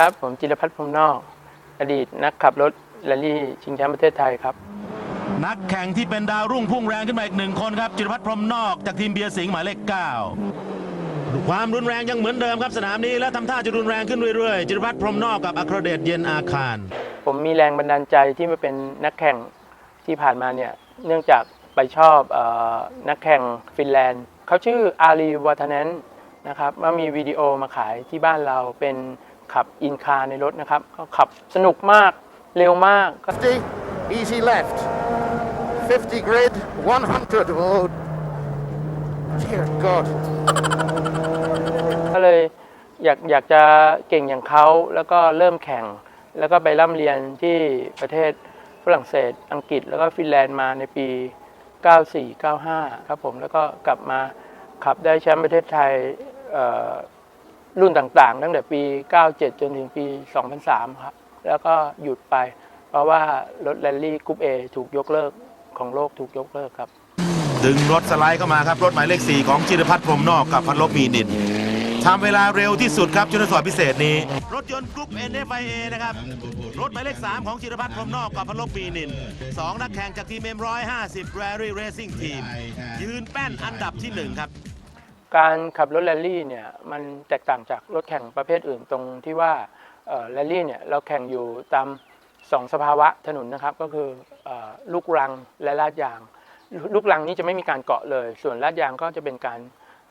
ครับ ผมจิรพัฒน์พรหมนอก อดีตนักขับรถแรลลี่ชิงแชมป์ประเทศไทยครับ นักแข่งที่เป็นดาวรุ่งพุ่งแรงขึ้นมาอีกหนึ่งคนครับ จิรพัฒน์พรหมนอกจากทีมเบียร์สิงห์หมายเลขเก้าความรุนแรงยังเหมือนเดิมครับสนามนี้และทำท่าจะรุนแรงขึ้นเรื่อยๆ จิรพัฒน์พรหมนอกกับอัครเดชเย็นอาคาร ผมมีแรงบันดาลใจที่มาเป็นนักแข่งที่ผ่านมาเนี่ยเนื่องจากไปชอบเออนักแข่งฟินแลนด์เขาชื่ออารีวัฒนันนะครับว่ามีวิดีโอมาขายที่บ้านเราเป็น ขับอินคาในรถนะครับเขาขับสนุกมากเร็วมากก็ 50, easy left. 50 grid, 100. Oh, dear God. ก็เลยอยากอยากจะเก่งอย่างเขาแล้วก็เริ่มแข่ง แล้วก็ไปร่ำเรียนที่ประเทศฝรั่งเศสอังกฤษ แล้วก็ฟินแลนด์มาในปี 94 95 ครับผม แล้วก็กลับมาขับได้แชมป์ประเทศไทยเอ่อ รุ่นต่างๆ ตั้งแต่ปี 97 จนถึงปี 2003 ครับ แล้วก็หยุดไป เพราะว่ารถแรลลี่กรุ๊ป A ถูกยกเลิกของโลกถูกยกเลิกครับ ดึงรถสไลด์เข้ามาครับ รถหมายเลข 4 ของจิรพัฒน์พรมนอกกับพันลบมีนินทำเวลาเร็วที่สุดครับจุดสอบพิเศษนี้ รถยนต์กรุ๊ป NFIA นะครับ รถหมายเลข 3 ของจิรพัฒน์พรมนอกกับพันลบมีนินสองนักแข่งจากทีม M150 Rally Racing Team ยืนแป้นอันดับที่ 1 ครับ การขับรถแรลลี่เนี่ยมันแตกต่างจากรถแข่งประเภทอื่นตรงที่ว่าแรลลี่เนี่ยเราแข่งอยู่ตามสองสภาวะถนนนะครับก็คืออลูกรังและลาดยาง ลูกรังนี้จะไม่มีการเกาะเลย ส่วนลาดยางก็จะเป็นการ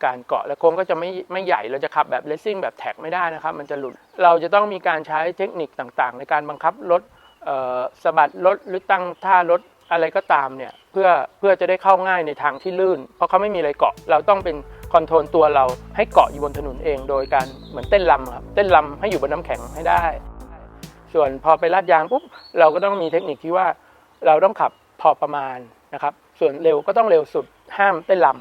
การเกาะและโค้งก็จะไม่ไม่ใหญ่เราจะขับแบบเลสซิ่งแบบแท็กไม่ได้นะครับ มันจะหลุดเราจะต้องมีการใช้เทคนิคต่างๆ ในการบังคับรถสะบัดรถหรือตั้งท่ารถอะไรก็ตามเนี่ยเพื่อเพื่อจะได้เข้าง่ายในทางที่ลื่น เพราะเขาไม่มีอะไรเกาะเราต้องเป็น คอนโทรลตัวเราให้เกาะอยู่บนถนนเอง โดยการเหมือนเต้นลำครับเต้นลำให้อยู่บนน้ำแข็งให้ได้ ส่วนพอไปลาดยางปุ๊บเราก็ต้องมีเทคนิคที่ว่าเราต้องขับพอประมาณนะครับ ส่วนเร็วก็ต้องเร็วสุดห้ามเต้นลำ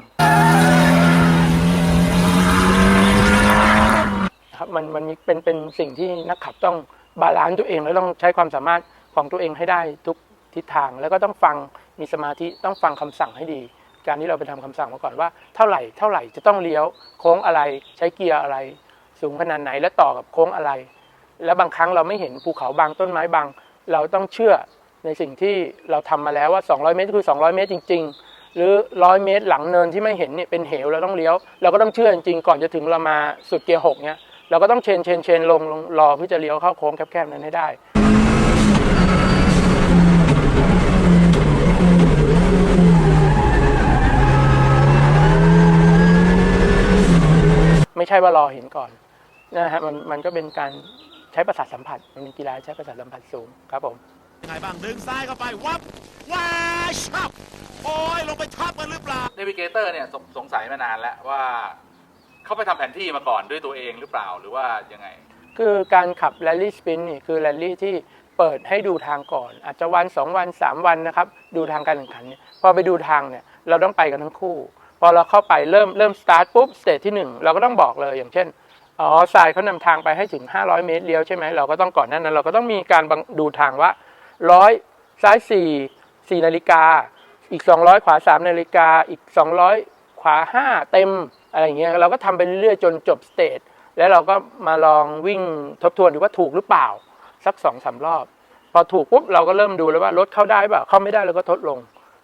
ครับมันมันมีเป็นเป็นสิ่งที่นักขับต้องบาลานซ์ตัวเอง แล้วต้องใช้ความสามารถของตัวเองให้ได้ทุกทิศทาง แล้วก็ต้องฟังมีสมาธิต้องฟังคำสั่งให้ดี การที่เราไปทำคำสั่งมาก่อนว่าเท่าไหร่เท่าไหร่จะต้องเลี้ยวโค้งอะไรใช้เกียร์อะไร สูงขนาดไหนและต่อกับโค้งอะไร แล้วบางครั้งเราไม่เห็นภูเขาบางต้นไม้บาง เราต้องเชื่อในสิ่งที่เราทำมาแล้วว่า 200 เมตรคือ 200 เมตรจริง ๆ หรือ 100 เมตรหลังเนินที่ไม่เห็นเนี่ยเป็นเหวเราต้องเลี้ยว เราก็ต้องเชื่อจริงๆก่อนจะถึงเรามาสุดเกียร์หกเนี่ยเราก็ต้องเชนเชนเชนลงลงรอเพื่อจะเลี้ยวเข้าโค้งแคบๆนั้นให้ได้ ไม่ใช่ว่ารอเห็นก่อนนะฮะมันมันก็เป็นการใช้ประสาทสัมผัสมันเป็นกีฬาใช้ประสาทสัมผัสสูงครับผมยังไงบ้างดึงซ้ายเข้าไปวับว้าชับโอ้ยลงไปทับกันหรือเปล่าเนวิเกเตอร์เนี่ยสงสงสัยมานานแล้วว่าเขาไปทำแผนที่มาก่อนด้วยตัวเองหรือเปล่าหรือว่ายังไง คือการขับแรลลี่สปินนี่คือแรลลี่ที่เปิดให้ดูทางก่อน อาจจะวัน 2 วัน 3 วันนะครับ ดูทางการแข่งขันเนี่ยพอไปดูทางเนี่ยเราต้องไปกันทั้งคู่ พอเราเข้าไปเริ่มเริ่มสตาร์ทปุ๊บสเตจที่ 1 เราก็ต้องบอกเลยอย่างเช่นอ๋อสายเขานำทางไปให้ถึง 500 เมตรเลี้ยวใช่ไหมเราก็ต้องก่อนนั้นนั้น เราก็ต้องมีการดูทางว่าร้อยซ้าย4 4นาฬิกา อีก 200 ขวา 3 นาฬิกา อีก 200 ขวา 5 เต็มอะไรอย่างเงี้ยเราก็ทำไปเรื่อยๆจนจบสเตจแล้วเราก็มาลองวิ่งทบทวนดูว่าถูกหรือเปล่า สักสองสามรอบ พอถูกปุ๊บเราก็เริ่มดูแล้วว่ารถเข้าได้เปล่าเข้าไม่ได้เราก็ทดลง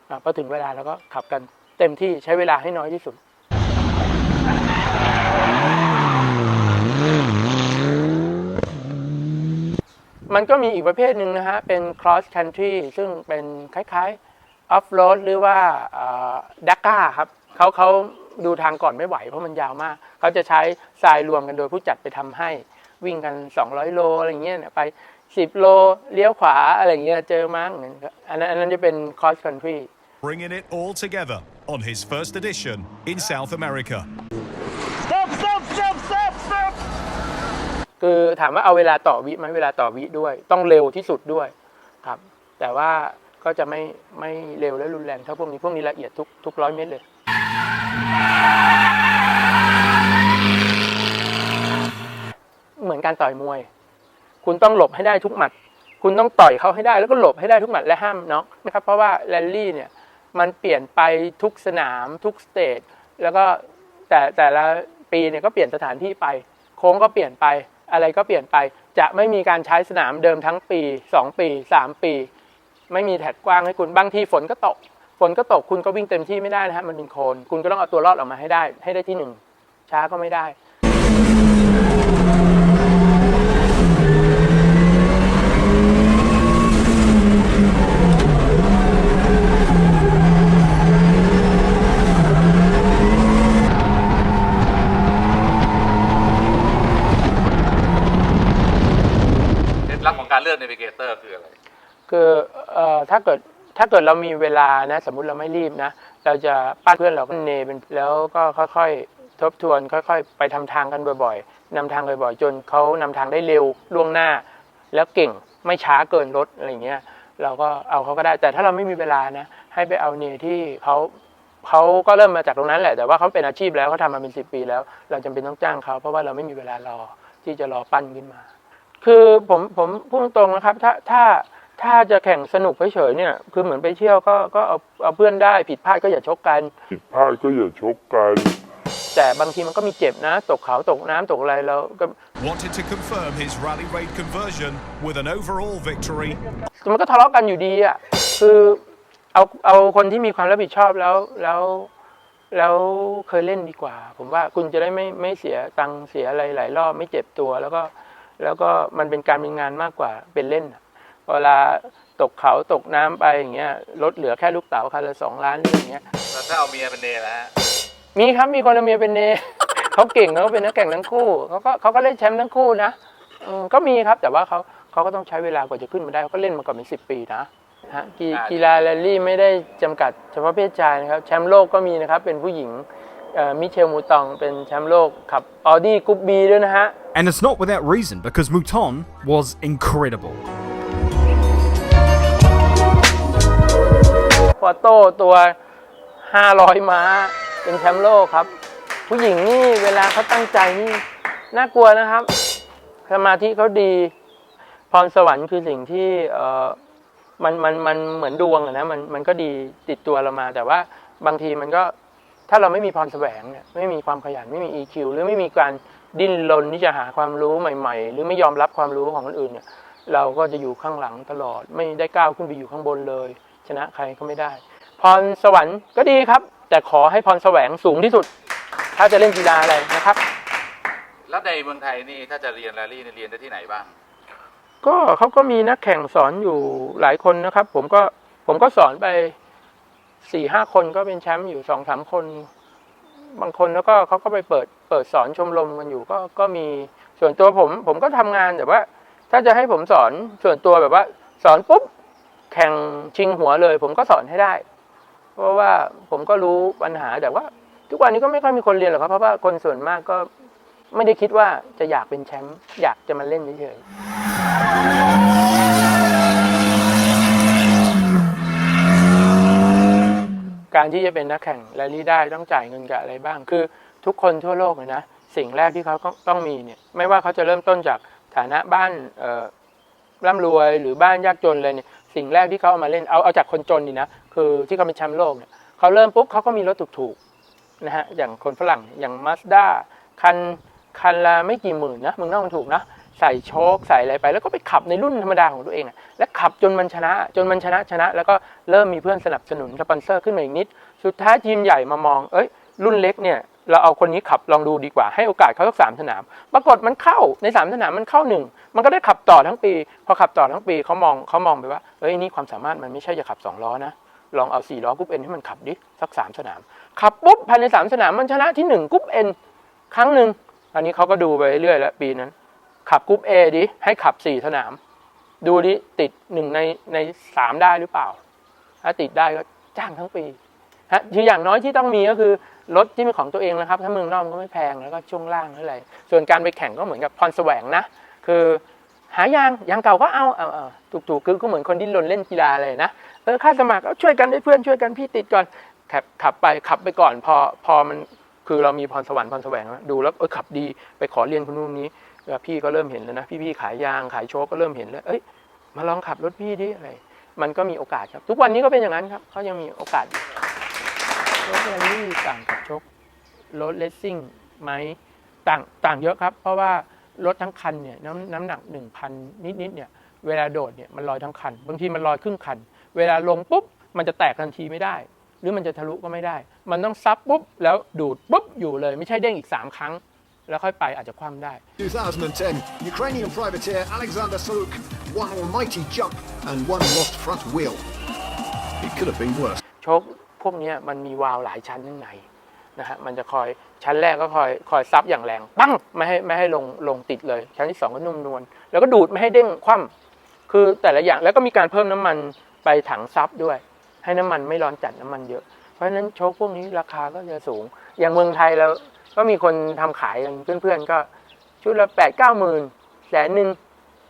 อพอถึงเวลาเราก็ขับกัน เต็มที่ใช้เวลาให้น้อยที่สุด มันก็มีอีกประเภทหนึ่งนะฮะ เป็น cross country ซึ่งเป็นคล้ายๆ off road หรือว่าดักก้าครับเขาเขาดูทางก่อนไม่ไหวเพราะมันยาวมาก เขาจะใช้ทรายรวมกันโดยผู้จัดไปทำให้ วิ่งกัน 200 โลอะไรเงี้ยเนี่ยไป 10 โลเลี้ยวขวาอะไรเงี้ยเจอมั้งอันนั้นอันนั้นจะเป็น cross country bringing it all together on his first edition in South America. คือถามว่าเอาเวลาต่อวิไหมเวลาต่อวิด้วย ต้องเร็วที่สุดด้วยครับ แต่ว่าก็จะไม่ไม่เร็วและรุนแรงเท่าพวกนี้พวกนี้ละเอียดทุกทุกร้อยเมตรเลย เหมือนการต่อยมวย คุณต้องหลบให้ได้ทุกหมัด คุณต้องต่อยเขาให้ได้แล้วก็หลบให้ได้ทุกหมัดและห้ามน็อกนะครับ เพราะว่าแรลลี่เนี่ย มันเปลี่ยนไปทุกสนามทุกสเตจแล้วก็แต่แต่ละปีเนี่ยก็เปลี่ยนสถานที่ไป โค้งก็เปลี่ยนไปอะไรก็เปลี่ยนไป จะไม่มีการใช้สนามเดิมทั้งปี 2 ปี 3 ปี ไม่มีแท็กกว้างให้คุณบางทีฝนก็ตก ฝนก็ตกคุณก็วิ่งเต็มที่ไม่ได้นะฮะมันเป็นโคลนคุณก็ต้องเอาตัวรอดออกมาให้ได้ ให้ได้ที่หนึ่งช้าก็ไม่ได้ ล็ดลับของการเลือกเนวิเกเตอร์คืออะไร คือเอ่อถ้าเกิดถ้าเกิดเรามีเวลานะสมมุติเราไม่รีบนะ เราจะปั้นเพื่อนเราก็เนเป็นแล้วก็ค่อยๆ ทบทวน ค่อยๆ ไปทำทางกันบ่อยๆนำทางบ่อยๆ จนเขานำทางได้เร็วล่วงหน้า แล้วเก่งไม่ช้าเกินรถอะไรเงี้ยเราก็เอาเขาก็ได้แต่ถ้าเราไม่มีเวลานะให้ไปเอาเนที่เขาเขาก็เริ่มมาจากตรงนั้นแหละแต่ว่าเขาเป็นอาชีพแล้วเขาทำมาเป็นสิปีแล้ว เราจำเป็นต้องจ้างเขาเพราะว่าเราไม่มีเวลารอที่จะรอปั้นขึ้นมา คือผมผมพูดตรงๆนะครับ ถ้าถ้าถ้าจะแข่งสนุกเฉยๆเนี่ย คือเหมือนไปเที่ยวก็ก็เอาเอาเพื่อนได้ผิดพลาดก็อย่าชกกัน ผิดพลาดก็อย่าชกกัน แต่บางทีมันก็มีเจ็บนะ ตกเขาตกน้ำตกอะไรแล้วก็ Wanted to confirm his rally raid conversion with an overall victory. มันก็ทะเลาะกันอยู่ดีอะคือเอาเอาคนที่มีความรับผิดชอบแล้วแล้วแล้วเคยเล่นดีกว่า ผมว่าคุณจะได้ไม่ไม่เสียตังค์เสียอะไรหลายรอบไม่เจ็บตัวแล้วก็ แล้วก็มันเป็นการเป็นงานมากกว่าเป็นเล่นอะเวลาตกเขาตกน้ำไปอย่างเงี้ยลดเหลือแค่ลูกเต๋าคันละสองล้านอย่างเงี้ยแล้วถ้าเอาเมียเป็นเนแล้วฮะมีครับมีคนเอาเมียเป็นเนเขาเก่งเขาเป็นนักแข่งทั้งคู่เขาก็เขาก็เล่นแชมป์ทั้งคู่นะเออก็มีครับแต่ว่าเขาเขาก็ต้องใช้เวลากว่าจะขึ้นมาได้เขาก็เล่นมาก่อนเป็นสิบปีนะฮะกีกีฬาแรลลี่ไม่ได้จำกัดเฉพาะเพศชายนะครับ แชมป์โลกก็มีนะครับเป็นผู้หญิงเอ่อ มิเชลมูตองเป็นแชมป์โลกขับออดี้กรุ๊ปบีด้วยนะฮะ And it's not without reason because Mouton was incredible. ฟอโต้ตัว 500 ม้า เป็นแชมป์โลกครับ ผู้หญิงนี่เวลาเขาตั้งใจนี่ น่ากลัวนะครับ สมาธิเขาดี พรสวรรค์คือสิ่งที่เออมันมันมันเหมือนดวงอะนะมันมันก็ดีติดตัวเรามา แต่ว่าบางทีมันก็ ถ้าเราไม่มีพรแสวงเนี่ยไม่มีความขยันไม่มี EQ หรือไม่มีการดิ้นรนที่จะหาความรู้ใหม่ ๆ หรือไม่ยอมรับความรู้ของคนอื่นเนี่ยเราก็จะอยู่ข้างหลังตลอด ไม่ได้ก้าวขึ้นไปอยู่ข้างบนเลย ชนะใครก็ไม่ได้ พรสวรรค์ก็ดีครับ แต่ขอให้พรแสวงสูงที่สุด ถ้าจะเล่นกีฬาอะไรนะครับ แล้วในเมืองไทยนี่ถ้าจะเรียนแรลลี่นี่เรียนได้ที่ไหนบ้าง ก็เขาก็มีนักแข่งสอนอยู่หลายคนนะครับ ผมก็ผมก็สอนไป สี่ห้าคนก็เป็นแชมป์อยู่สองสามคน บางคนแล้วก็เขาก็ไปเปิดเปิดสอนชมรมกันอยู่ก็ก็มีส่วนตัวผม ผมก็ทำงานแต่ว่า ถ้าจะให้ผมสอนส่วนตัวแบบว่า สอนปุ๊บแข่งชิงหัวเลย ผมก็สอนให้ได้ เพราะว่าผมก็รู้ปัญหาแต่ว่า ทุกวันนี้ก็ไม่ค่อยมีคนเรียนหรอกครับเพราะว่าคนส่วนมากก็ไม่ได้คิดว่าจะอยากเป็นแชมป์อยากจะมาเล่นเฉยๆ การที่จะเป็นนักแข่งแรลลี่ได้ต้องจ่ายเงินกับอะไรบ้าง คือทุกคนทั่วโลกเลยนะสิ่งแรกที่เขาต้องมีเนี่ยไม่ว่าเขาจะเริ่มต้นจากฐานะบ้านเอ่อร่ำรวยหรือบ้านยากจนเลยเนี่ยสิ่งแรกที่เขาเอามาเล่นเอาเอาจากคนจนนี่นะคือที่เขาเป็นแชมป์โลกเนี่ยเขาเริ่มปุ๊บเขาก็มีรถถูกๆนะฮะอย่างคนฝรั่งอย่างมาสด้าคันคันละไม่กี่หมื่นนะมึงนอกมันถูกนะ ใส่โชคใส่อะไรไปแล้วก็ไปขับในรุ่นธรรมดาของตัวเองอและขับจนมันชนะ จนมันชนะชนะ แล้วก็เริ่มมีเพื่อนสนับสนุนสปอนเซอร์ขึ้นมาอีกนิด สุดท้ายทีมใหญ่มามอง เอ้ย รุ่นเล็กเนี่ยเราเอาคนนี้ขับลองดูดีกว่าให้โอกาสเขาสักสามสนาม ปรากฏมันเข้าในสามสนามมันเข้าหนึ่งมันก็ได้ขับต่อทั้งปี พอขับต่อทั้งปีเขามองเขามองไปว่าเฮ้ยนี่ความสามารถมันไม่ใช่จะขับสองล้อนะลองเอาสี่ล้อกรุ๊ปเอ็นให้มันขับดิสักสามสนามขับปุ๊บภายในสามสนามมันชนะที่หนึ่งกรุ๊ปเอ็นครั้งหนึ่งอันนี้เขาก็ดูไปเรื่อยแล้วปีนั้น ขับกรุ๊ปเอดิ ให้ขับสี่สนาม ดูดิติดหนึ่งในในสามได้หรือเปล่า ถ้าติดได้ก็จ้างทั้งปีฮะคืออย่างน้อยที่ต้องมีก็คือรถที่เป็นของตัวเองนะครับ ถ้าเมืองนอกก็ไม่แพงแล้วก็ช่วงล่างอะไร ส่วนการไปแข่งก็เหมือนกับพรแสวงนะ คือหายางยางเก่าก็เอาเอาเอาถูกๆคือก็เหมือนคนที่ลนเล่นกีฬาเลยนะเออค่าสมัครก็ช่วยกันได้เพื่อนช่วยกันพี่ติดก่อนขับขับไปขับไปก่อนพอพอมันคือเรามีพรสวรรค์พรแสวงดูแล้วเออขับดีไปขอเรียนคนนู้นนี้ พี่ก็เริ่มเห็นแล้วนะพี่ๆขายยางขายโชคก็เริ่มเห็นแล้วเอ้ยมาลองขับรถพี่ดิอะไรมันก็มีโอกาสครับ ทุกวันนี้ก็เป็นอย่างนั้นครับเขายังมีโอกาสรถอะไรนี่ต่างกับโชครถเลสซิ่งไหมต่างต่างเยอะครับ เพราะว่ารถทั้งคันเนี่ยน้ำน้ำหนัก1,000นิดๆเนี่ยเวลาโดดเนี่ยมันลอยทั้งคัน บางทีมันลอยครึ่งคัน เวลาลงปุ๊บมันจะแตกทันทีไม่ได้ หรือมันจะทะลุก็ไม่ได้ มันต้องซับปุ๊บแล้วดูดปุ๊บอยู่เลย ไม่ใช่เด้งอีก 3 ครั้ง แล้วค่อยไปอาจจะคว่ำได้ 2010, Ukrainian privateer Alexander Saruk, one almighty jump and one lost front wheel. It could have been worse. โชคพวกเนี้ยมันมีวาล์วหลายชั้นข้างในนะฮะมันจะคอยชั้นแรกก็คอยคอยซับอย่างแรงปั้งไม่ให้ไม่ให้ลงลงติดเลย ชั้นที่สองก็นุ่มนวลแล้วก็ดูดไม่ให้เด้งคว่ำคือแต่ละอย่างแล้วก็มีการเพิ่มน้ำมันไปถังซับด้วย ให้น้ำมันไม่ร้อนจัดน้ำมันเยอะ เพราะฉะนั้นโชคพวกนี้ราคาก็จะสูง อย่างเมืองไทยเรา ก็มีคนทำขายกันเพื่อนๆ ก็ชุดละแปดเก้าหมื่นแสนหนึ่ง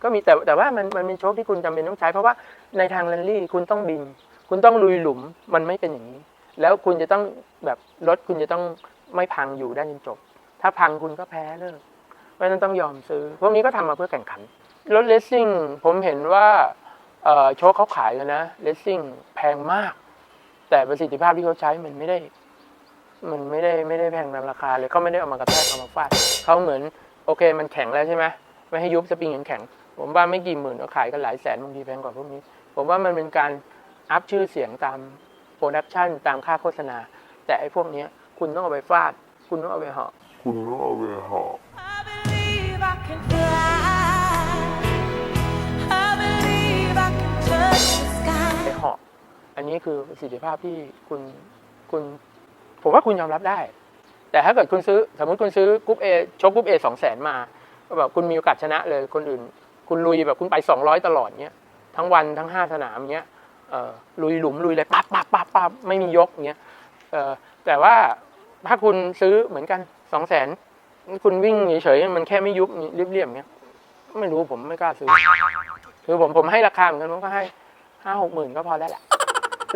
ก็มีแต่แต่ว่ามันมันเป็นโชคที่คุณจำเป็นต้องใช้ เพราะว่าในทางแรลลี่คุณต้องบิน คุณต้องลุยหลุมมันไม่เป็นอย่างนี้ แล้วคุณจะต้องแบบรถคุณจะต้องไม่พังอยู่ได้จนจบ ถ้าพังคุณก็แพ้เลิกเพราะนั้นต้องยอมซื้อ พวกนี้ก็ทำมาเพื่อแข่งขันรถเลสซิ่งผมเห็นว่าโชคเขาขายกันนะเลสซิ่งแพงมาก แต่ประสิทธิภาพที่เขาใช้มันไม่ได้ มันไม่ได้ไม่ได้แพงตามราคาเลยเขาไม่ได้เอามากระแทกเอามาฟาดเขาเหมือนโอเคมันแข็งแล้วใช่ไหมไม่ให้ยุบสปริงแข็งๆผมว่าไม่กี่หมื่นก็ขายกันหลายแสนบางทีแพงกว่าพวกนี้ ผมว่ามันเป็นการอัพชื่อเสียงตามโปรดักชันตามค่าโฆษณา แต่ไอ้พวกเนี้ยคุณต้องเอาไปฟาด คุณต้องเอาไปเหาะคุณต้องเอาไปหา I believe I can fly. I believe I can touch the sky. ไปเหาะอันนี้คือประสิทธิภาพที่คุณคุณ ผมว่าคุณยอมรับได้ แต่ถ้าเกิดคุณซื้อสมมติคุณซื้อกรุ๊ปเอชกกรุ๊ปเอสองแสนมาก็แบบคุณมีโอกาสชนะเลยคนอื่น คุณลุยแบบคุณไปสองร้อยตลอดเนี้ยทั้งวันทั้งห้าสนามเนี้ยลุยหลุมลุยเลยปั๊บปั๊บปั๊บปั๊บไม่มียกเงี้ยแต่ว่าถ้าคุณซื้อเหมือนกันสองแสนคุณวิ่งเฉยๆมันแค่ไม่ยุบเรียบๆเงี้ยไม่รู้ผมไม่กล้าซื้อ คือผมผมให้ราคาเหมือนกันผมก็ให้ห้าหกหมื่นก็พอได้แหละ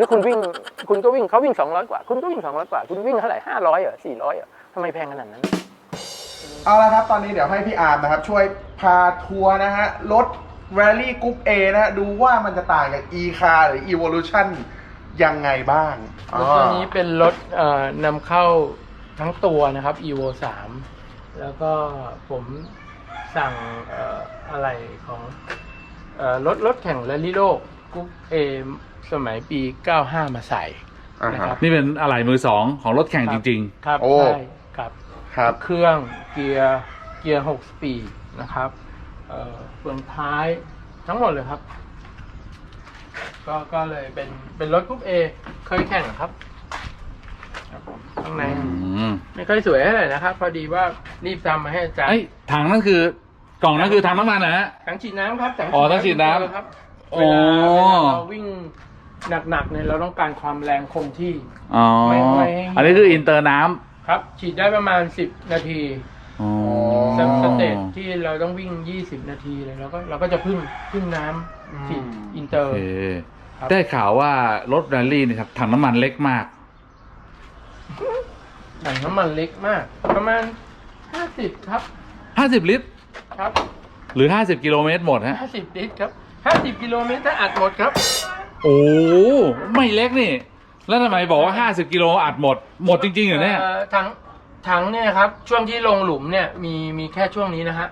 แล้วคุณวิ่งคุณก็วิ่งเขาวิ่งสองร้อยกว่า คุณก็วิ่งสองร้อยกว่า คุณวิ่งเท่าไหร่ห้าร้อยเหรอสี่ร้อยเหรอทำไมแพงขนาดนั้น เอาละครับ ตอนนี้เดี๋ยวให้พี่อาร์มนะครับ ช่วยพาทัวร์นะฮะรถ Rally Group A นะฮะดูว่ามันจะต่างจาก e car หรือ evolution ยังไงบ้างรถตัวนี้เป็นรถเอ่อนำเข้าทั้งตัวนะครับ evo 3 แล้วก็ผมสั่งเอ่ออะไรของเอ่อรถรถแข่งแรลลี่โลกกรุ๊ปเอ สมัยปี 95 มาใส่นะครับ นี่เป็นอะไหล่มือสองของรถแข่งจริง ครับโอ้ ใช่ครับครับ เครื่องเกียร์เกียร์6สปีดนะครับเอ่อเฟืองท้ายทั้งหมดเลยครับ ก็ก็เลยเป็นเป็นรถกรุ๊ป A เคยแข่งครับครับผมข้างใน ๆ อืมไม่ค่อยสวยเท่าไหร่นะครับ พอดีว่ารีบทำมาให้อาจารย์ไอ้ยถังนั่นคือกล่องนั่นคือถังน้ำมันนะฮะ ถังฉีดน้ำครับถังอ๋อถังฉีดน้ำครับอ๋เวอลาเวลาเราวิ่ง หนักๆเนี่ยเราต้องการความแรงคงที่ อ๋อ ไม่ไม่ อันนี้คืออินเตอร์น้ครับ ฉีดได้ประมาณ 10 นาทีำอ๋อสสเตจที่เราต้องวิ่ง 20 นาทีเลยเราก็เราก็จะพึ่งพึ่งน้ำฉีดอินเตอโอร์ เคครับ ได้ข่าวว่ารถแรลลี่นี่ครับถังน้ำมันเล็กมาก ถังน้ำมันเล็กมาก ประมาณ 50 ครับ50 ลิตร ครับ หรือ 50 กิโลเมตรหมดฮะ 50ลิตรครับ 50 กิโลเมตรถ้าอัดหมดครับ โอ้ไม่เล็กนี่ แล้วทำไมบอกว่า 50 กิโลอัดหมด หมดจริงๆเหรอเนี่ย อ่อถังถังเนี่ยครับ ช่วงที่ลงหลุมเนี่ยมีมีแค่ช่วงนี้นะฮะ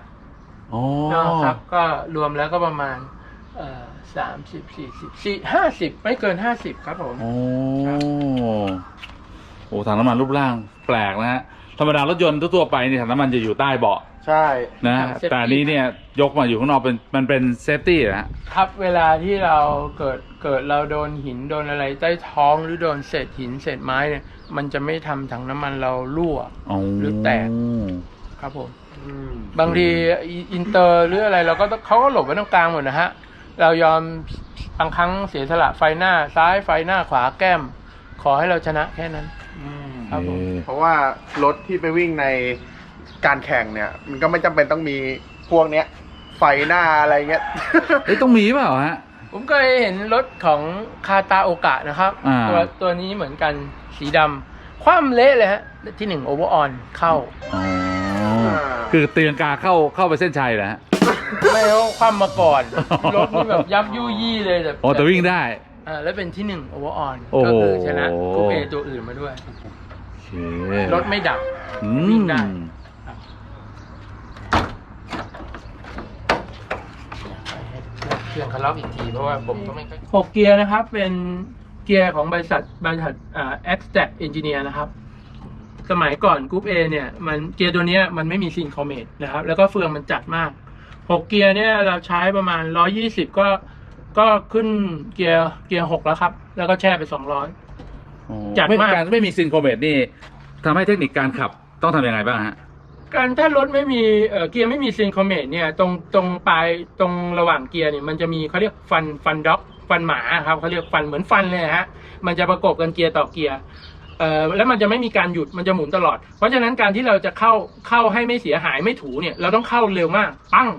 อ๋อนะครับ ก็รวมแล้วก็ประมาณเอ่อสามสิบสี่สิบสี่ห้าสิบไม่เกินห้าสิบครับผม โอ้ครับโอ้ถังน้ำมันรูปร่างแปลกนะฮะ ธรรมดารถยนต์ทั่วๆไปนี่ถังน้ำมันจะอยู่ใต้เบาะ ใช่ นะฮะแต่อันนี้เนี่ยยกมาอยู่ข้างนอกเป็นมันเป็นเซฟตี้นะฮะ ครับเวลาที่เราเกิดเกิดเราโดนหินโดนอะไรใต้ท้องหรือโดนเศษหินเศษไม้เนี่ยมันจะไม่ทำถังน้ำมันเรารั่ว หรือแตก ครับผมบางทีอินเตอร์หรืออะไรเราก็ต้องเขาก็หลบไว้ตรงกลางหมดนะฮะ เรายอมบางครั้งเสียสละไฟหน้าซ้ายไฟหน้าขวาแก้ม ขอให้เราชนะแค่นั้น ครับผม เพราะว่ารถที่ไปวิ่งใน การแข่งเนี่ย มันก็ไม่จำเป็นต้องมีพวกเนี้ยไฟหน้าอะไรเงี้ย เอ้ยต้องมีเปล่าฮะ ผมเคยเห็นรถของคาตาโอกะนะครับ อ่า ตัวตัวนี้เหมือนกันสีดำคว่ำเละเลยฮะ ที่หนึ่งโอเวอร์ออนเข้า อ๋อคือตีลังกาเข้าเข้าไปเส้นชัยนะฮะ ไม่เขาคว่ำมาก่อน รถนี่แบบยับยุยี่เลยแต่อ๋อแต่วิ่งได้ อ่าแล้วเป็นที่หนึ่งโอเวอร์ออนโอ้โห ก็คือชนะคูเอตัวอื่นมาด้วย โอเครถไม่ดับ อืวิ่มงได้ เครื่องคาร์ลอีกทีเพราะว่าผมก็ไม่ค่อยหกเกียร์นะครับ เป็นเกียร์ของบริษัทบริษัทอ่า Extract Engineer นะครับ สมัยก่อนกรุ๊ป A เนี่ยมันเกียร์ตัวเนี้ยมันไม่มีซินคอมเมตนะครับ แล้วก็เฟืองมันจัดมากหกเกียร์เนี่ยเราใช้ประมาณร้อยี่สิบก็ก็ขึ้นเกียร์เกียร์หกแล้วครับ แล้วก็แช่ไปสองร้อย จัดมากการไม่มีซินโครเมตนี่ทำให้เทคนิคการขับต้องทำยังไงบ้างฮะ การถ้ารถไม่มีเอ่อเกียร์ไม่มีซินคอมเมตเนี่ยตรงตรงปลายตรงระหว่างเกียร์เนี่ยมันจะมีเขาเรียกฟันฟันด็อกฟันหมาครับเขาเรียกฟันเหมือนฟันเลยฮะมันจะประกบกันเกียร์ต่อเกียร์เอ่อแล้วมันจะไม่มีการหยุดมันจะหมุนตลอด เพราะฉะนั้นการที่เราจะเข้าเข้าให้ไม่เสียหายไม่ถูเนี่ยเราต้องเข้าเร็วมาก ปั้ง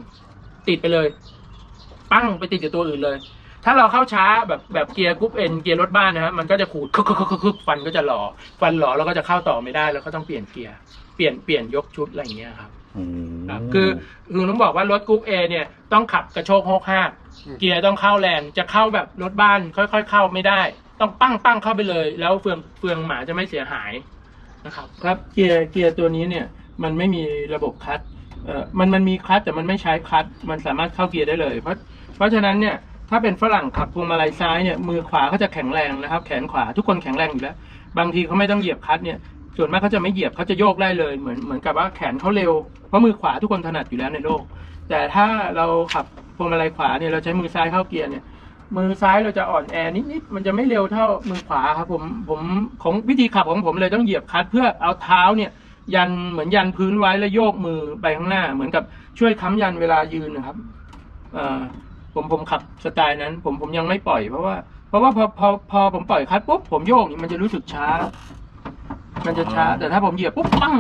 ติดไปเลย ปั้งไปติดกับตัวอื่นเลย ถ้าเราเข้าช้าแบบแบบเกียร์กรุ๊ปเอ็นเกียร์รถบ้านนะฮะมันก็จะขูดคึกคึกคึกคึกฟันก็จะหล่อฟันหล่อแล้วก็จะเข้าต่อไม่ได้แล้วก็ต้องเปลี่ยนเกียร์ ปลี่ยนเปลี่ยนยกชุดอะไรอย่างเงี้ยครับครับคือคือต้องบอกว่ารถกรุ๊ปเอเนี่ยต้องขับกระโชกโฮกห้ากเกียร์ต้องเข้าแรงจะเข้าแบบรถบ้านค่อย ๆ เข้าไม่ได้ ต้องปั้งปั้งเข้าไปเลย แล้วเฟืองเฟืองหมาจะไม่เสียหายนะครับ ครับเกียร์เกียร์ตัวนี้เนี่ยมันไม่มีระบบคลัตช์เอ่อมันมันมีคลัตช์แต่มันไม่ใช้คลัตช์มันสามารถเข้าเกียร์ได้เลย เพราะเพราะฉะนั้นเนี่ยถ้าเป็นฝรั่งขับพวงมาลัยซ้ายเนี่ยมือขวาเขาจะแข็งแรงนะครับ แขนขวาทุกคนแข็งแรงอยู่แล้ว บางทีเขาไม่ต้องเหยียบคลัตช์เนี่ย ส่วนมากเขาจะไม่เหยียบเขาจะโยกได้เลยเหมือนเหมือนกับว่าแขนเขาเร็วเพราะมือขวาทุกคนถนัดอยู่แล้วในโลก แต่ถ้าเราขับพวงมาลัยขวาเนี่ยเราใช้มือซ้ายเข้าเกียร์เนี่ยมือซ้ายเราจะอ่อนแอนิดๆมันจะไม่เร็วเท่ามือขวาครับผมผมของวิธีขับของผมเลยต้องเหยียบคลัตช์เพื่อเอาเท้าเนี่ยยันเหมือนยันพื้นไว้แล้วโยกมือไปข้างหน้า เหมือนกับช่วยค้ำยันเวลายืนนะครับผมผมขับสไตล์นั้น ผมผมยังไม่ปล่อยเพราะว่า เพราะว่าพอพอพอผมปล่อยคลัตช์ปุ๊บผมโยกนี่มันจะรู้สึกช้า มันจะช้า แต่ถ้าผมเหยียบปุ๊บปั้ง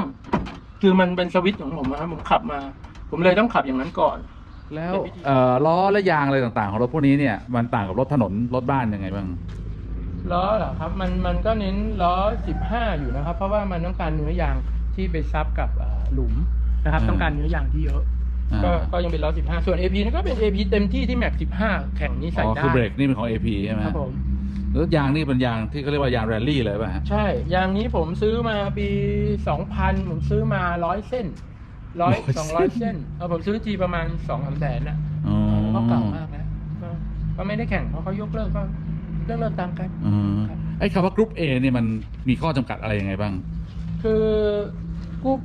คือมันเป็นสวิตช์ของผมนะครับผมขับมา ผมเลยต้องขับอย่างนั้นก่อน แล้วเอ่อล้อและยางอะไรต่างๆ ของรถพวกนี้เนี่ยมันต่างกับรถถนนรถบ้านยังไงบ้างล้อเหรอครับมันมันก็เน้นล้อ 15 อยู่นะครับ เพราะว่ามันต้องการเนื้อยางที่ไปซับกับเอ่อหลุมนะครับอ่าต้องการเนื้อยางที่เยอะ ก็อ่าก็ยังเป็นล้อ 15 ส่วน AP นั่นก็เป็น AP เต็มที่ที่แม็ก15 แข่งนี้ใส่อ๋อได้คือเบรกนี่เป็นของ AP ใช่ไหมครับผม แล้วยางนี่เป็นยางที่เขาเรียกว่ายางแรลลี่เลยป่ะฮะใช่ ยางนี้ผมซื้อมาปี 2000 ผมซื้อมา100เส้นร้อยสองร้อยเส้นเออผมซื้อทีประมาณ2องสามแสนนะอ๋อก็เก่ามากนะก็ก็ไม่ได้แข่งเพราะเขายกเลิกก็เลิกเลิกตามกันอืมครับไอ้คำว่ากรุ๊ป A เนี่ยมันมีข้อจำกัดอะไรยังไงบ้าง คือกรุ๊ป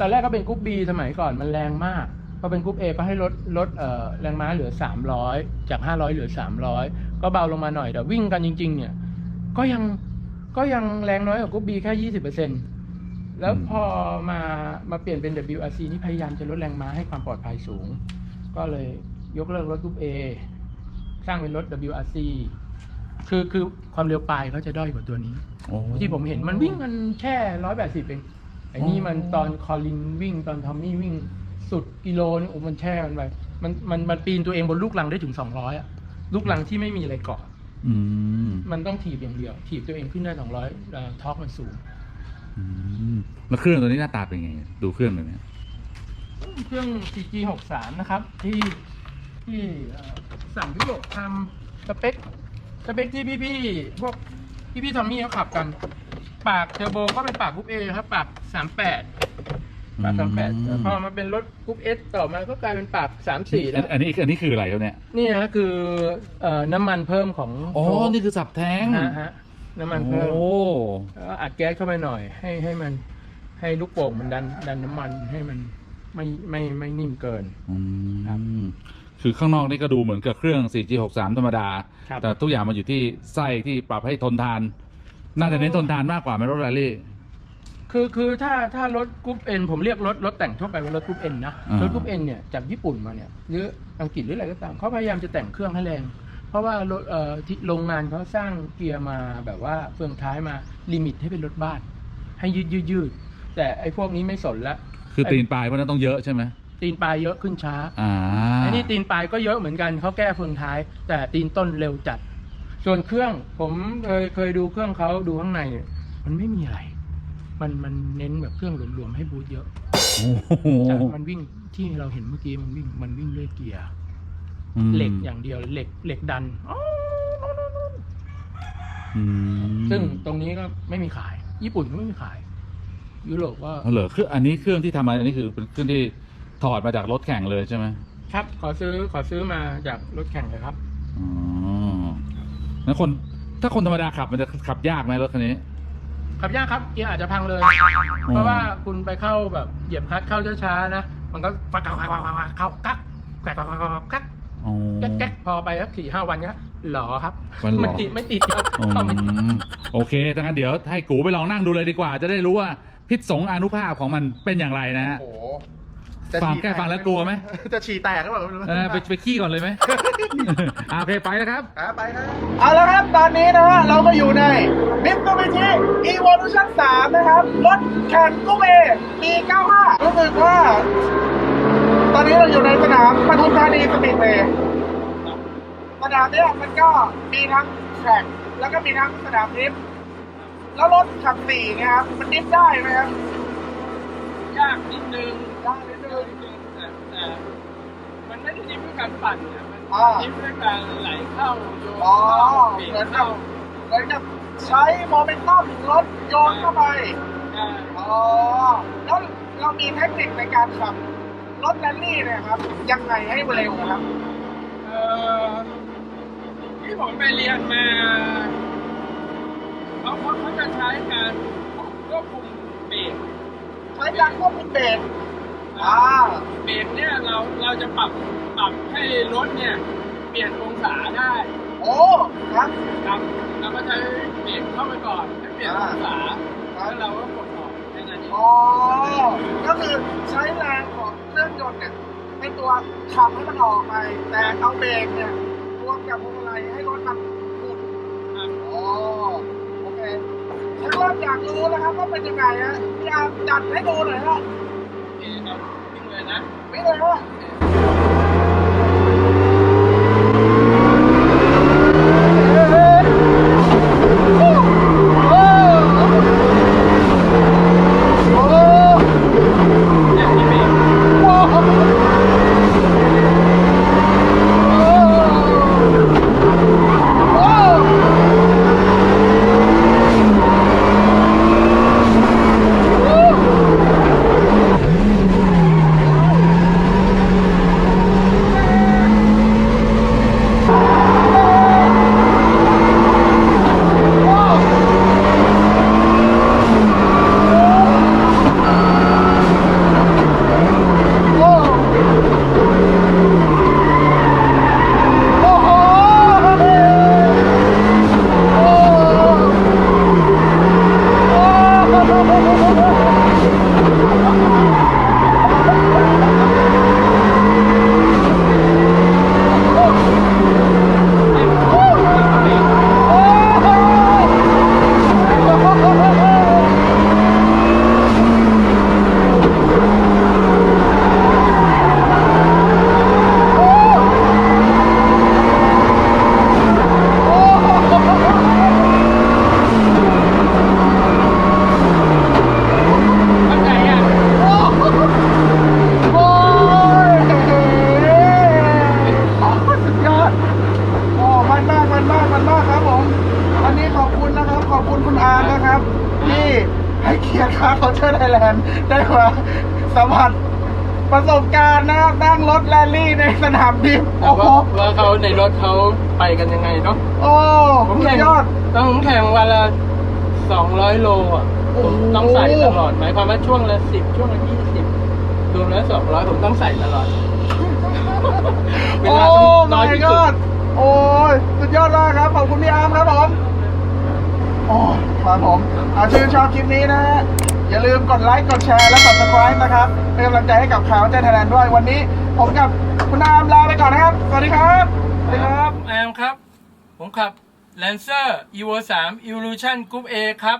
ตอนแรกก็เป็นกรุ๊ป B สมัยก่อนมันแรงมากพอเป็นกรุ๊ป A ก็ให้ลดลดเอ่อแรงม้าเหลือ 300 จาก 500 เหลือ 300 ก็เบาลงมาหน่อยแต่วิ่งกันจริง ๆ เนี่ย ก็ยังก็ยังแรงน้อยกว่ากรุ๊ป B แค่20%แล้วพอมามาเปลี่ยนเป็น WRC นี่พยายามจะลดแรงม้าให้ความปลอดภัยสูง ก็เลยยกเลิกรถกรุ๊ป A สร้างเป็นรถ WRC คือคือความเร็วปลายเขาจะด้อยกว่าตัวนี้โอ้ที่ผมเห็นมันวิ่งกันแค่ร้อยแปดสิบเองไอ้นี่มันตอนคอลินวิ่งตอนทอมมี่วิ่งสุดกิโลนี่โอ้มันแช่มันไปมันมันมันปีนตัวเองบนลูกลังได้ถึงสองร้อยอะ ลูกลังที่ไม่มีอะไรเกาะอืมมันต้องถีบอย่างเดียว ถีบตัวเองขึ้นได้สองร้อยท็อกมันสูง อืมแล้วเครื่องตัวนี้หน้าตาเป็นไง ดูเครื่องตัวนี้เครื่อง CG 6 3นะครับ ที่ที่เอ่อสั่งยุโรปทำสเปคสเปคที่พี่ๆพวกพี่ๆทอมมี่เขาขับกัน ปากเทอร์โบก็เป็นปากกรุ๊ปเอครับ ปาก 38 ปาก38แต่พอมาเป็นรถกรุ๊ปเอสต่อมาก็กลายเป็นปาก34แล้ว อันนี้อันนี้คืออะไรครับเนี่ยนี่นะคือเอ่อน้ำมันเพิ่มของอ๋อโชคนี่คือสับแท้งฮะฮะน้ำมันเพิ่มโอ้แล้วอัดแก๊สเข้าไปหน่อย ให้ให้มัน ให้ลูกโป่งมันดันดันน้ำมันให้มันไม่ไม่ไม่นิ่มเกิน อืมครับคือข้างนอกนี่ก็ดูเหมือนกับเครื่อง 4G63 ธรรมดา ครับ แต่ทุกอย่างมันอยู่ที่ไส้ที่ปรับให้ทนทาน น่าจะเน้นทนทานมากกว่าไหมรถแรลลี่ คือคือถ้าถ้ารถกรุ๊ปเอ็นผมเรียกรถรถแต่งทั่วไปว่ารถกรุ๊ปเอ็นนะอ่ารถกรุ๊ปเอ็นเนี่ยจากญี่ปุ่นมาเนี่ยหรืออังกฤษหรืออะไรก็ตามเขาพยายามจะแต่งเครื่องให้แรง เพราะว่ารถเอ่อที่โรงงานเขาสร้างเกียร์มาแบบว่าเฟืองท้ายมาลิมิตให้เป็นรถบ้าน ให้ยืดยืดยืดแต่ไอ้พวกนี้ไม่สนละคือตีนปลายเพราะฉะนั้นต้องเยอะใช่ไหมตีนปลายเยอะขึ้นช้า อ่าไอ้นี่ตีนปลายก็เยอะเหมือนกันเขาแก้เฟืองท้าย แต่ตีนต้นเร็วจัด ส่วนเครื่องผมเคยเคยดูเครื่องเขาดูข้างในเนี่ยมันไม่มีอะไร มันมันเน้นแบบเครื่องหลวมๆให้บูทเยอะโอ้โหจากมันวิ่งที่เราเห็นเมื่อกี้มันวิ่งมันวิ่งด้วยเกียร์อืมเหล็กอย่างเดียวเหล็กเหล็กดันอ๋ออืมซึ่งตรงนี้ก็ไม่มีขาย ญี่ปุ่นก็ไม่มีขาย ยุโรปก็อ๋อเหรอคืออันนี้เครื่องที่ทำมาอันนี้คือเป็นเครื่องที่ถอดมาจากรถแข่งเลยใช่ไหมครับขอซื้อขอซื้อมาจากรถแข่งเลยครับ อ๋อแล้วคนถ้าคนธรรมดาขับมันจะขับยากไหมรถคันนี้ ขับยากครับเกียร์อาจจะพังเลย เพราะว่าคุณไปเข้าแบบเหยียบคลัตช์เข้าช้าๆนะ มันก็ฟักเข้าเข้าเข้ากักแกรกกักอ๋อแก๊กแก๊กพอไปสักสี่ห้าวันก็หลอครับมันหลอติดไม่ติดครับอืมโอเคถ้างั้นเดี๋ยวให้กูไปลองนั่งดูเลยดีกว่า จะได้รู้ว่าพิษสงอานุภาพของมันเป็นอย่างไรนะฮะโอ้ โหฟังแค่ฟังแล้วกลัวไหมจะฉี่แตกก็แบบไม่รู้เออไปไปขี้ก่อนเลยไหม อ่าโอเคไปแล้วครับครับ ไปครับเอาละครับตอนนี้นะฮะเราก็อยู่ใน Mitsubishi Evolution 3 นะครับ รถแข่งกุ้งเอปี 95 รู้สึกว่า ตอนนี้เราอยู่ในสนามปทุมธานีสปีดเวย์สนามเนี้ยมันก็มีทั้งแข่งแล้วก็มีทั้งสนามดริฟท์แล้วรถขับสี่เนี่ยครับมันดริฟท์ได้ไหมครับ ยากนิดนึง ยากนิดนึง แต่แต่ มันไม่ได้ดิ้นด้วยการปั่นนะมันอ่าดิ้นด้วยการไหลเข้าโยนอ๋อเข้าเบรเหมือนกกับเข้าเหมือนกับใช้โมเมนตัมรถโยนเข้าไปอ่าอ๋อแล้วเรามีเทคนิคในการขับรถแรลลี่เนี่ยครับยังไงให้เร็วครับเอ่อที่ผมไปเรียนมาเขาเขาเขาจะใช้การควบคุมเบรกใช้การควบคุมเบรก อ่าเบรกเนี่ยเราเราจะปรับปรับให้รถเนี่ยเปลี่ยนองศาได้โอ้ครับ ครับเราก็ใช้เบรกเข้าไปก่อนให้เปลี่ยนองศาแล้วเราก็กดออกแค่นั้นเองอ๋อก็คือใช้แรงของเครื่องยนต์เนี่ยเป็นตัวขับให้มันออกไป แต่เอาเบรกเนี่ยรวมกับพวงมาลัยให้รถมันหมุนครับอ๋อโอเคถ้าเริ่มอยากรู้นะครับว่าเป็นยังไงฮะพี่อาร์มจัดให้ดูหน่อยฮะโอเคครับ วิ่งเลยนะ ไม่เลยฮะโอ้โหโอ้ยอ๋อสุดยอด โอ้มันมากมันมากมันมากครับผมวันนี้ขอบคุณนะครับ ขอบคุณคุณอาร์นะครับ ที่ให้เกียรติครับคอเชอร์ไทยแลนด์ได้มาสัมผัสประสบการณ์นะครับนั่งรถแรลลี่ในสนามดิฟโอ้โห ว่าเขา ในรถเขาไปกันยังไงเนาะโอ้ผมสุแข่ดงยอด ต้องผมแข่งวันละสองร้อยโลอะโอ้ผมโหต้องใส่ตลอดหมายความว่าช่วงละสิบช่วงละยี่สิบรวมแล้วสองร้อยผมต้องใส่ตลอดเวโอ้ลาน้อย my ที่สุด god โอ้ยสุดยอดมากครับ ขอบคุณพี่อาร์มครับผม โอ้ยครับผมอาชื่นชอบคลิปนี้นะฮะ อย่าลืมกดไลค์ กดแชร์ และกด subscribe นะครับ เป็นกำลังใจให้กับข่าวเจ้าไทยแลนด์ด้วย วันนี้ผมกับ คุณอามลาไปก่อนนะครับ สวัสดีครับสวัสดีครับแอมครับ ผมขับ Lancer Evo 3 Evolution Group A ครับ